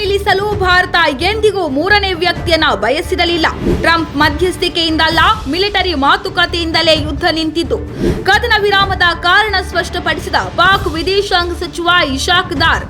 ನಿಲ್ಲಿಸಲು ಭಾರತ ಎಂದಿಗೂ ಮೂರನೇ ವ್ಯಕ್ತಿಯನ್ನ ಬಯಸಿರಲಿಲ್ಲ. ಟ್ರಂಪ್ ಮಧ್ಯಸ್ಥಿಕೆಯಿಂದಲ್ಲ, ಮಿಲಿಟರಿ ಮಾತುಕತೆಯಿಂದಲೇ ಯುದ್ಧ ನಿಂತಿತು ಕದನ ವಿರಾಮದ ಕಾರಣ ಸ್ಪಷ್ಟಪಡಿಸಿದ ಪಾಕ್ ವಿದೇಶಾಂಗ ಸಚಿವ ಇಶಾಕ್ ದಾರ್,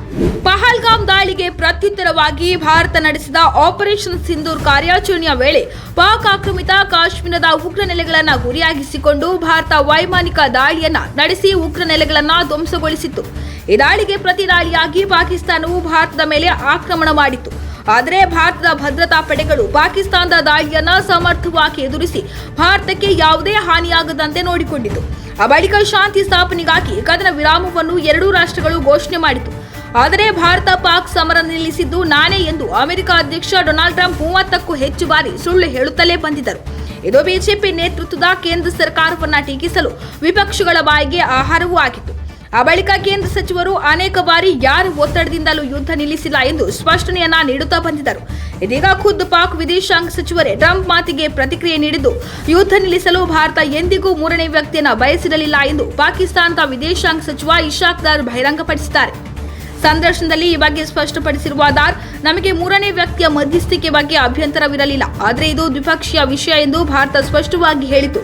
ಪಹಲ್ಗಾಮ್ ದಾಳಿಗೆ ಪ್ರತ್ಯುತ್ತರವಾಗಿ ಭಾರತ ನಡೆಸಿದ ಆಪರೇಷನ್ ಸಿಂಧೂರ್ ಕಾರ್ಯಾಚರಣೆಯ ವೇಳೆ ಪಾಕ್ ಆಕ್ರಮಿತ ಕಾಶ್ಮೀರದ ಉಗ್ರ ನೆಲೆಗಳನ್ನು ಗುರಿಯಾಗಿಸಿಕೊಂಡು ಭಾರತ ವೈಮಾನಿಕ ದಾಳಿಯನ್ನ ನಡೆಸಿ ಉಗ್ರ ನೆಲೆಗಳನ್ನ ಧ್ವಂಸಗೊಳಿಸಿತ್ತು. ಈ ದಾಳಿಗೆ ಪ್ರತಿ ದಾಳಿಯಾಗಿ ಪಾಕಿಸ್ತಾನವು ಭಾರತದ ಮೇಲೆ ಆಕ್ರಮಣ ಮಾಡಿತ್ತು. ಆದರೆ ಭಾರತದ ಭದ್ರತಾ ಪಡೆಗಳು ಪಾಕಿಸ್ತಾನದ ದಾಳಿಯನ್ನ ಸಮರ್ಥವಾಗಿ ಎದುರಿಸಿ ಭಾರತಕ್ಕೆ ಯಾವುದೇ ಹಾನಿಯಾಗದಂತೆ ನೋಡಿಕೊಂಡಿತು. ಆ ಬಳಿಕ ಶಾಂತಿ ಸ್ಥಾಪನೆಗಾಗಿ ಕದನ ವಿರಾಮವನ್ನು ಎರಡೂ ರಾಷ್ಟ್ರಗಳು ಘೋಷಣೆ ಮಾಡಿತು. ಆದರೆ ಭಾರತ ಪಾಕ್ ಸಮರ ನಿಲ್ಲಿಸಿದ್ದು ನಾನೇ ಎಂದು ಅಮೆರಿಕ ಅಧ್ಯಕ್ಷ ಡೊನಾಲ್ಡ್ ಟ್ರಂಪ್ ಮೂವತ್ತಕ್ಕೂ ಹೆಚ್ಚು ಬಾರಿ ಸುಳ್ಳು ಹೇಳುತ್ತಲೇ ಬಂದಿದ್ದರು. ಇದು ಬಿಜೆಪಿ ನೇತೃತ್ವದ ಕೇಂದ್ರ ಸರ್ಕಾರವನ್ನು ಟೀಕಿಸಲು ವಿಪಕ್ಷಗಳ ಬಾಯಿಗೆ ಆಹಾರವೂ ಆಗಿತ್ತು. ಆ ಬಳಿಕ ಕೇಂದ್ರ ಸಚಿವರು ಅನೇಕ ಬಾರಿ ಯಾರ ಒತ್ತಡದಿಂದಲೂ ಯುದ್ಧ ನಿಲ್ಲಿಸಿಲ್ಲ ಎಂದು ಸ್ಪಷ್ಟನೆಯನ್ನ ನೀಡುತ್ತಾ ಬಂದಿದ್ದರು. ಇದೀಗ ಖುದ್ ಪಾಕ್ ವಿದೇಶಾಂಗ ಸಚಿವರೇ ಟ್ರಂಪ್ ಮಾತಿಗೆ ಪ್ರತಿಕ್ರಿಯೆ ನೀಡಿದ್ದು, ಯುದ್ಧ ನಿಲ್ಲಿಸಲು ಭಾರತ ಎಂದಿಗೂ ಮೂರನೇ ವ್ಯಕ್ತಿಯನ್ನ ಬಯಸಿರಲಿಲ್ಲ ಎಂದು ಪಾಕಿಸ್ತಾನದ ವಿದೇಶಾಂಗ ಸಚಿವ ಇಶಾಕ್ ದಾರ್ ಬಹಿರಂಗಪಡಿಸಿದ್ದಾರೆ. ಸಂದರ್ಶನದಲ್ಲಿ ಈ ಬಗ್ಗೆ ಸ್ಪಷ್ಟಪಡಿಸಿರುವ ದಾರ್ ನಮಗೆ ಮೂರನೇ ವ್ಯಕ್ತಿಯ ಮಧ್ಯಸ್ಥಿಕೆ ಬಗ್ಗೆ ಅಭ್ಯಂತರವಿರಲಿಲ್ಲ. ಆದರೆ ಇದು ದ್ವಿಪಕ್ಷೀಯ ವಿಷಯ ಎಂದು ಭಾರತ ಸ್ಪಷ್ಟವಾಗಿ ಹೇಳಿತು.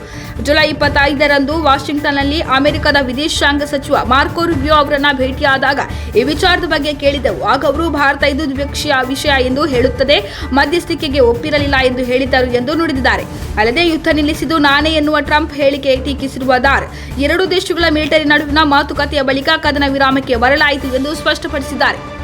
ಜುಲೈ ಇಪ್ಪತ್ತೈದರಂದು ವಾಷಿಂಗ್ಟನ್ನಲ್ಲಿ ಅಮೆರಿಕದ ವಿದೇಶಾಂಗ ಸಚಿವ ಮಾರ್ಕೋ ರುಬಿಯೋ ಅವರನ್ನ ಭೇಟಿಯಾದಾಗ ಈ ವಿಚಾರದ ಬಗ್ಗೆ ಕೇಳಿದ್ದೆವು ಆಗ ಅವರು, ಭಾರತ ಇದು ದ್ವಿಪಕ್ಷೀಯ ವಿಷಯ ಎಂದು ಹೇಳುತ್ತದೆ, ಮಧ್ಯಸ್ಥಿಕೆಗೆ ಒಪ್ಪಿರಲಿಲ್ಲ ಎಂದು ಹೇಳಿದ್ದರು ಎಂದು ನುಡಿದಿದ್ದಾರೆ. ಅಲ್ಲದೆ ಯುದ್ಧ ನಿಲ್ಲಿಸಿದ್ದು ನಾನೇ ಎನ್ನುವ ಟ್ರಂಪ್ ಹೇಳಿಕೆ ಟೀಕಿಸಿರುವ ದಾರ್. ಎರಡು ದೇಶಗಳ ಮಿಲಿಟರಿ ನಡುವಿನ ಮಾತುಕತೆಯ ಬಳಿಕ ಕದನ ವಿರಾಮಕ್ಕೆ ಬರಲಾಯಿತು ಎಂದು ಸ್ಪಷ್ಟಪಡಿಸಿದ್ದಾರೆ.